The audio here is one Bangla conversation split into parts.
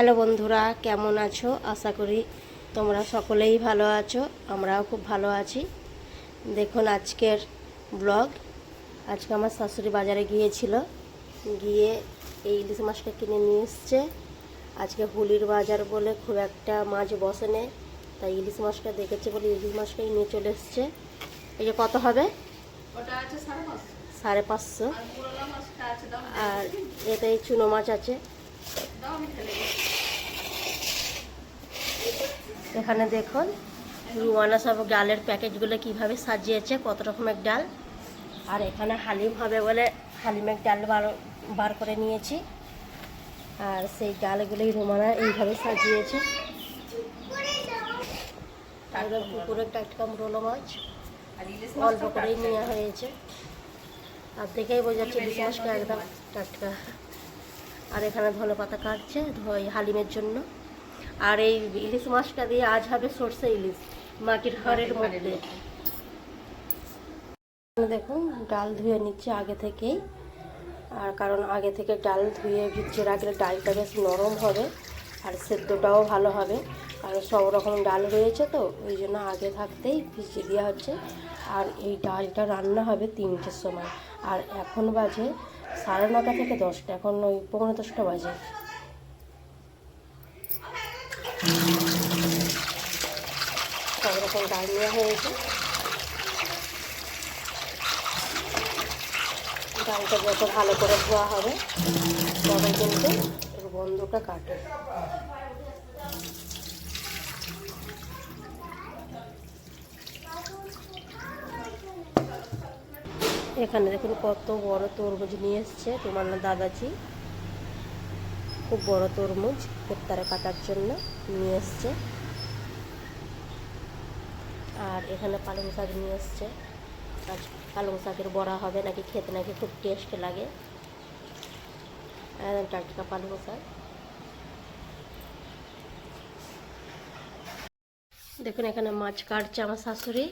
হ্যালো বন্ধুরা কেমন আছো? আশা করি তোমরা সকলেই ভালো আছো আমরাও খুব ভালো আছি। দেখুন আজকের ব্লগ। আজকে আমার শাশুড়ি বাজারে গিয়েছিল গিয়ে এই ইলিশ মাছটা কিনে নিয়ে এসছে। আজকে হুলির বাজার বলে খুব একটা মাছ বসে নে তাই ইলিশ মাছটা দেখেছে বলে ইলিশ মাছটাই নিয়ে চলে এসছে। এই যে কত হবে? সাড়ে পাঁচশো। আর এতে চুনো মাছ আছে। এখানে দেখুন, রুয়ানা সব ডালের প্যাকেটগুলো কীভাবে সাজিয়েছে, কত রকমের ডাল। আর এখানে হালিম হবে বলে হালিমের ডাল বার বার করে নিয়েছি। আর সেই ডালগুলোই রুমানা এইভাবে সাজিয়েছে। একদম পুকুরের টাটকা মুরলো মাছ। অল্প করেই নেওয়া হয়েছে। আর দেখেই বোঝা যাচ্ছে ইলিশ একদম টাটকা। আর এখানে ধনে পাতা কাটছে হালিমের জন্য। আর এই ইলিশ মাছটা দিয়ে আজ হবে সর্ষে ইলিশ মাটির হাড়ের মধ্যে। দেখুন ডাল ধুয়ে নিচ্ছে আগে থেকেই। আর কারণ আগে থেকে ডাল ধুয়ে ভিজিয়ে রাখলে ডালটা বেশ নরম হবে আর সেদ্ধটাও ভালো হবে। কারণ সব রকম ডাল রয়েছে তো ওই জন্য আগে থাকতেই ভিজিয়ে দেওয়া হচ্ছে। আর এই ডালটা রান্না হবে তিনটের সময়। আর এখন বাজে সাড়ে নটা থেকে দশটা এখন ওই পৌনে দশটা বাজে। সব রকম ডাল নেওয়া হয়েছে ডালটা যত ভালো করে ধোয়া হবে তবে কিন্তু গন্ধটা কাটে এখানে দেখুন কত বড় তরমুজ নিয়ে এসছে। তোমার না দাদাজি। খুব বড় তরমুজ ইফতারে কাটার জন্য নিয়ে এসছে। আর এখানে পালং শাক নিয়ে এসছে। আজ পালং শাকের বড়া হবে, নাকি খেতে নাকি খুব টেস্ট লাগে। টাটকা পালং শাক। দেখুন, এখানে মাছ কাটছে আমার শাশুড়ি।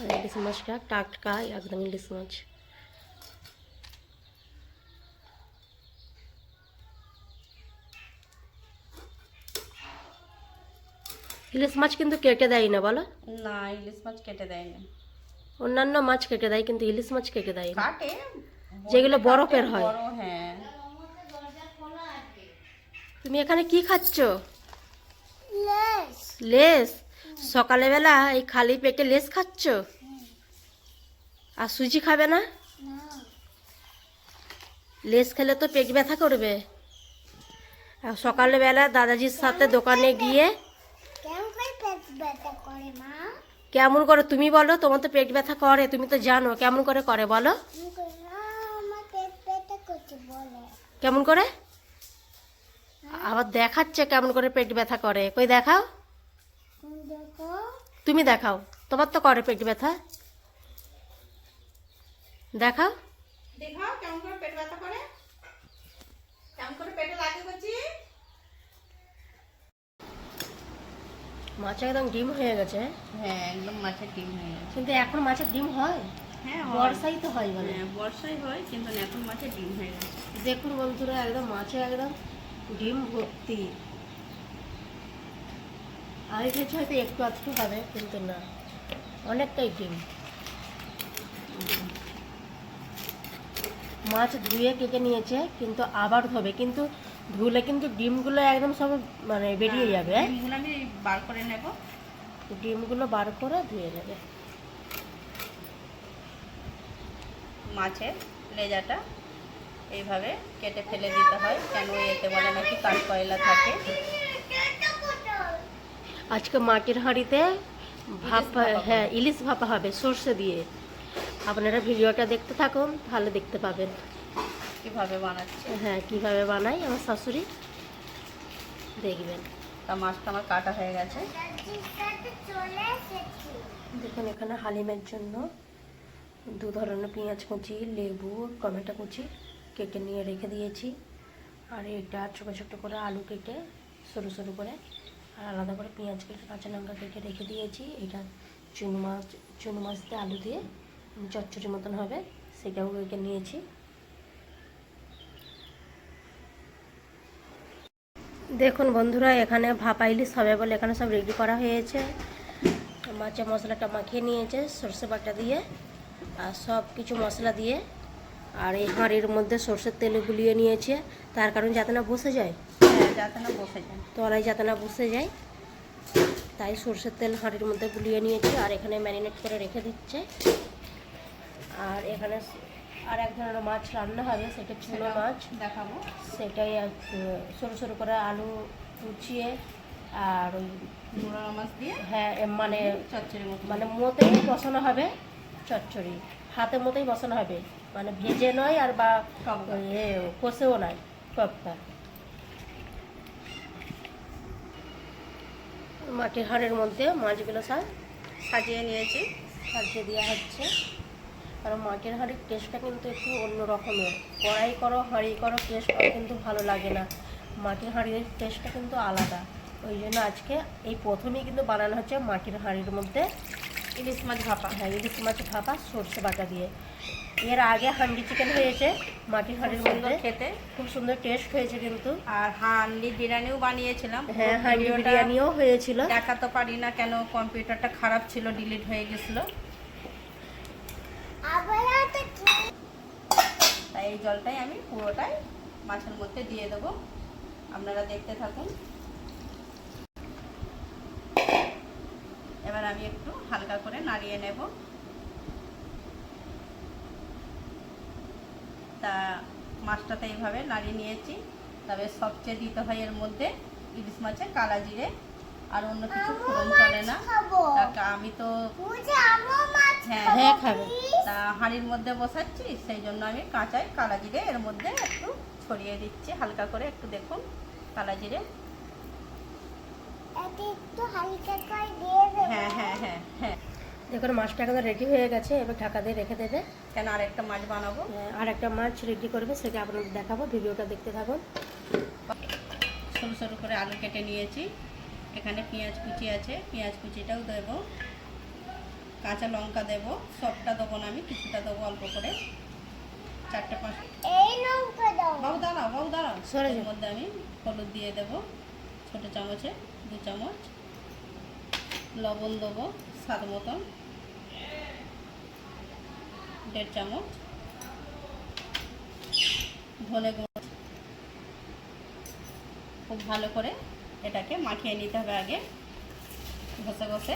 আর ইলিশ মাছটা টাটকা, একদম ইলিশ মাছ। ইলিশ মাছ কিন্তু কেটে দেয় না বলো। না ইলিশ মাছ কেটে দেয় না অন্যান্য মাছ কেটে দেয় কিন্তু ইলিশ মাছ কেটে দেয় না কাটে যেগুলো বরফের হয়। হ্যাঁ। তুমি এখানে কি খাচ্ছ? লেস। সকালবেলা এই খালি পেটে লেস খাচ্ছ? আর সুজি খাবে না। লেস খেলে তো পেট ব্যথা করবে। আর সকালবেলা দাদাজির সাথে দোকানে গিয়ে পেট ব্যথা করে মা। কেমন করে? তুমি বলো তোমার তো পেট ব্যথা করে তুমি তো জানো। কেমন করে করে বলো। আমি কই, "না, আমার পেট ব্যথা করছে বলে। কেমন করে? আবার দেখাচ্ছে কেমন করে পেট ব্যথা করে। কই দেখাও। তুমি তুমি দেখাও। তোমার তো করে পেট ব্যথা। দেখাও। দেখাও কেমন করে পেট ব্যথা করে। কেমন করে পেটে লাগে বলছি? মাছ একদম ডিম হয়ে গেছে। হ্যাঁ একদম মাছের ডিম হয়ে গেছে। কিন্তু এখন মাছের ডিম হয়? হ্যাঁ বর্ষাই তো হয় বলে। হ্যাঁ হয় কিন্তু এখন মাছের ডিম হয়ে গেছে। দেখুন বন্ধুরা একদম মাছে একদম ডিম ভর্তি। আমি ভেবেছি হয়তো একটু আধটু হবে কিন্তু না। অনেকটাই ডিম। মাছ ধুয়ে কেটে নিয়েছে কিন্তু আবার ধোবে। কিন্তু ধুলে কিন্তু ডিমগুলো একদম সব মানে বেরিয়ে যাবে। হ্যাঁ? ডিমগুলো আমি বার করে নেব। ডিমগুলো বার করে ধুয়ে নেবে। মাছের লেজাটা এইভাবে কেটে ফেলে দিতে হয় কেন এতে বলে নাকি কাঠ কয়লা থাকে। আজকে মাটির হাঁড়িতে ভাপ ভাপা হ্যাঁ ইলিশ ভাপা হবে সর্ষে দিয়ে। আপনারা ভিডিওটা দেখতে থাকুন তাহলে দেখতে পাবেন। কীভাবে বানাচ্ছে? হ্যাঁ কীভাবে বানাই আমার শাশুড়ি? দেখবেন। তা মাছটা আমার কাটা হয়ে গেছে। দেখুন এখানে হালিমের জন্য দু ধরনের পেঁয়াজ কুচি লেবু টমেটো কুচি কেটে নিয়ে রেখে দিয়েছি। আর এটা ছোটো ছোটো করে আলু কেটে সরু সরু করে আর আলাদা করে পেঁয়াজ কেটে কাঁচা লঙ্কা কেটে রেখে দিয়েছি। এটা চুন মাছ চুন মাছ দিয়ে আলু দিয়ে চচ্চড়ি মতন হবে সেটাও রেখে নিয়েছি। দেখুন বন্ধুরা এখানে ভাপা ইলিশ হবে বলে এখানে সব রেডি করা হয়েছে। মাছের মশলাটা মাখিয়ে নিয়েছে সর্ষে বাটা দিয়ে আর সব কিছু মশলা দিয়ে। আর এই হাঁড়ির মধ্যে সর্ষের তেল গুলিয়ে নিয়েছে তার কারণ যাতে না বসে যায়। হ্যাঁ যাতে না বসে যায়। তলায় যাতে না বসে যায়। তাই সর্ষের তেল হাঁড়ির মধ্যে গুলিয়ে নিয়েছে আর এখানে ম্যারিনেট করে রেখে দিচ্ছে। আর এখানে আর এক ধরনের মাছ রান্না হবে সেটা চুনো মাছ। দেখাবো। সেটাই সরু সরু করে আলু কুচিয়ে আর ওই মাছ দিয়ে? হ্যাঁ মানে চচ্চড়ি মতো। মানে মতেই বসানো হবে চচ্চড়ি। হাতে মতোই বসানো হবে। মানে ভেজে নয় আর বা। এ কষেও নয় টকটা। মাটির হাড়ের মধ্যে মাছগুলো সব সাজিয়ে নিয়েছি। সাজিয়ে দেওয়া হচ্ছে। কারণ মাটির হাঁড়ির টেস্টটা কিন্তু একটু অন্য রকমের। কড়াই করো হাঁড়ি করো টেস্ট কিন্তু ভালো লাগে না। মাটির হাঁড়ির টেস্টটা কিন্তু আলাদা। ওই জন্য আজকে এই প্রথমেই কিন্তু বানানো হচ্ছে মাটির হাঁড়ির মধ্যে ইলিশ মাছ ভাপা। হ্যাঁ ইলিশ মাছ ভাপা সর্ষে বাটা দিয়ে। এর আগে হান্ডি চিকেন হয়েছে মাটির হাঁড়ির মধ্যে। খেতে। খুব সুন্দর টেস্ট হয়েছে কিন্তু। আর হান্ডি বিরিয়ানিও বানিয়েছিলাম। হ্যাঁ ভিডিওটা বিরিয়ানিও হয়েছিল। দেখাতে পারি না কেন কম্পিউটারটা খারাপ ছিল ডিলিট হয়ে গেছিল আবার একটা কি এই জলটাই আমি পুরোটাই মাছের মধ্যে দিয়ে দেবো। আপনারা দেখতে থাকুন। এবার আমি একটু হালকা করে নাড়িয়ে নেব। তা মাছটাতে এইভাবে নাড়িয়ে নিয়েছি। তবে সবচেয়ে দিতে হয় এর মধ্যে ইলিশ মাছের কালা জিরে আর অন্য কিছু ফোড়ন চলে না। আমি তো হ্যাঁ হ্যাঁ খাবে। তা হাঁড়ির মধ্যে বসাচ্ছি সেই জন্য আমি কাঁচাই কালা জিরে এর মধ্যে একটু ছড়িয়ে দিচ্ছি হালকা করে একটু দেখুন কালা জিরে এটা একটু হালকা করে দিয়ে দেবো। হ্যাঁ হ্যাঁ হ্যাঁ হ্যাঁ। দেখুন মাছটা এখন রেডি হয়ে গেছে এবার ঢাকা দিয়ে রেখে দেবে। কেন আর একটা মাছ বানাবো? হ্যাঁ, আর একটা মাছ রেডি করবে সেটা আপনাদের দেখাবো ভিডিওটা দেখতে থাকুন। সরু সরু করে আলু কেটে নিয়েছি। এখানে পেঁয়াজ কুচি আছে পেঁয়াজ কুচিটাও দেবো। কাঁচা লঙ্কা দেবো সবটা দেবো না আমি কিছুটা দেবো অল্প করে। চারটে পাঁচ এই লঙ্কা বাবু দাঁড়াও বাবু দাঁড়াও। এর মধ্যে আমি হলুদ দিয়ে দেবো ছোটো চামচে দু চামচ। লবণ দেবো স্বাদ মতন। দেড় চামচ। ধনে গুঁড়ো। খুব ভালো করে এটাকে মাখিয়ে নিতে হবে আগে। ঘষে ঘষে।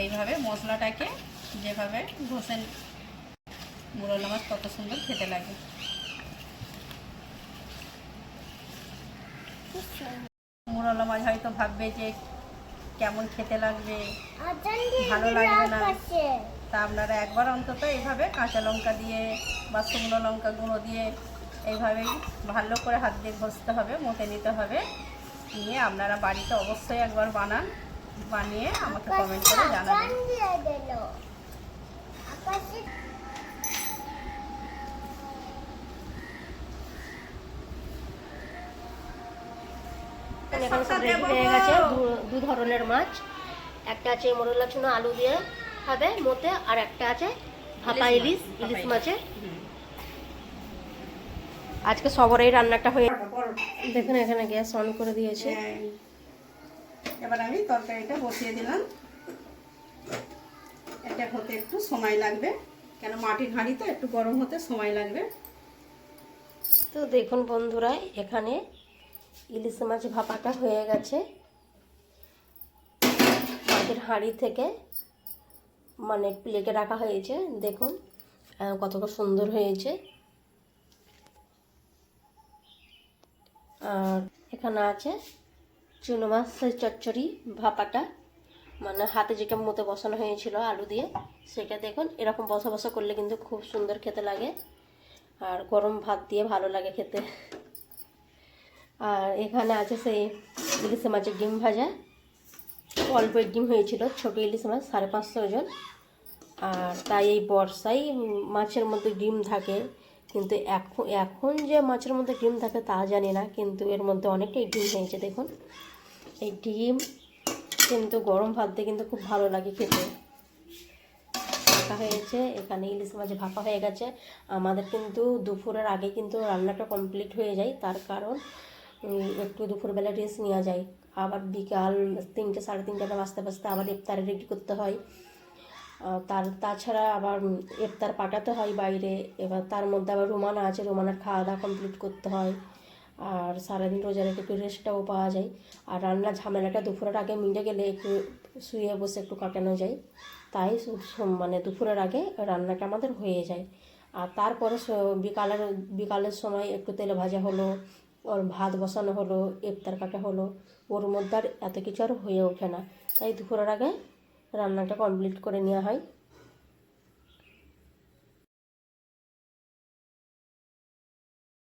এইভাবে মশলাটাকে যেভাবে ঘষে মুরলা মাছ কত সুন্দর খেতে লাগে। মুরলা মাছ হয়তো ভাববে যে কেমন খেতে লাগবে ভালো লাগবে না। তা আপনারা একবার অন্তত এইভাবে কাঁচা লঙ্কা দিয়ে বা শুকনো লঙ্কা গুঁড়ো দিয়ে এইভাবেই ভালো করে হাত দিয়ে ঘষতে হবে মতে নিতে হবে। নিয়ে আপনারা বাড়িতে অবশ্যই একবার বানান, বানিয়ে আমাকে কমেন্ট করে জানাবেন। হয়ে গেছে। দু ধরনের মাছ। একটা আছে মোরলা চুনো আলু দিয়ে। খাবে মতে আর একটা আছে ভাপা ইলিশ ইলিশ। মাছের। আজকে সবারই রান্নাটা হয়ে দেখুন এখানে গ্যাস অন করে দিয়েছে। হ্যাঁ। এবার আমি তরকারিটা বসিয়ে দিলাম। এটা হতে একটু সময় লাগবে কেন মাটির হাঁড়ি তো একটু গরম হতে সময় লাগবে। তো দেখুন বন্ধুরা এখানে ইলিশ মাছ ভাপাটা হয়ে গেছে। মাটির হাঁড়ি থেকে মানে প্লেটে রাখা হয়েছে, দেখুন কতটা সুন্দর হয়েছে। আর এখানে আছে চুনো মাছের চচ্চড়ি ভাপাটা মানে হাতে যেটা মতো বসানো হয়েছিল আলু দিয়ে, সেটা দেখুন, এরকম বসা বসা করলে কিন্তু খুব সুন্দর খেতে লাগে। আর গরম ভাত দিয়ে ভালো লাগে খেতে। আর এখানে আছে সেই ইলিশ মাছের ডিম ভাজা। অল্প ডিম হয়েছিল, ছোটো ইলিশ মাছ, সাড়ে পাঁচশো ওজন। আর তাই এই বর্ষায় মাছের মধ্যে ডিম থাকে, কিন্তু এখন এখন যে মাছের মধ্যে ডিম থাকে তা জানি না, কিন্তু এর মধ্যে অনেকটাই ডিম হয়েছে, দেখুন। এই ডিম কিন্তু গরম ভাত কিন্তু খুব ভালো লাগে খেতে। রাখা হয়েছে, এখানে ইলিশ মাছ ভাপা হয়ে গেছে। আমাদের কিন্তু দুপুরের আগে কিন্তু রান্নাটা কমপ্লিট হয়ে যায়, তার কারণ একটু দুপুরবেলা রেস্ট নেওয়া যায়। আবার বিকাল তিনটে, সাড়ে তিনটাটা বাজতে বাজতে আবার ইফতারে রেডি করতে হয়। তার, তাছাড়া আবার ইফতার পাঠাতে হয় বাইরে। এবার তার মধ্যে আবার রোমানা আছে, রোমানার খাওয়া দাওয়া কমপ্লিট করতে হয়। আর সারাদিন রোজা একটু রেস্টটাও পাওয়া যায়। আর রান্নার ঝামেলাটা দুপুরের আগে মিটে গেলে একটু শুয়ে বসে একটু কাটানো যায়। তাই মানে দুপুরের আগে রান্নাটা আমাদের হয়ে যায়। আর তারপরে বিকালের বিকালের সময় একটু তেলে ভাজা হলো ওর ভাত বসানো হলো, ইফতার কাটা হলো, ওর মধ্যে আর এত কিছু আর হয়ে ওঠে না। তাই দুপুরের আগে রান্নাটা কমপ্লিট করে নেওয়া হয়।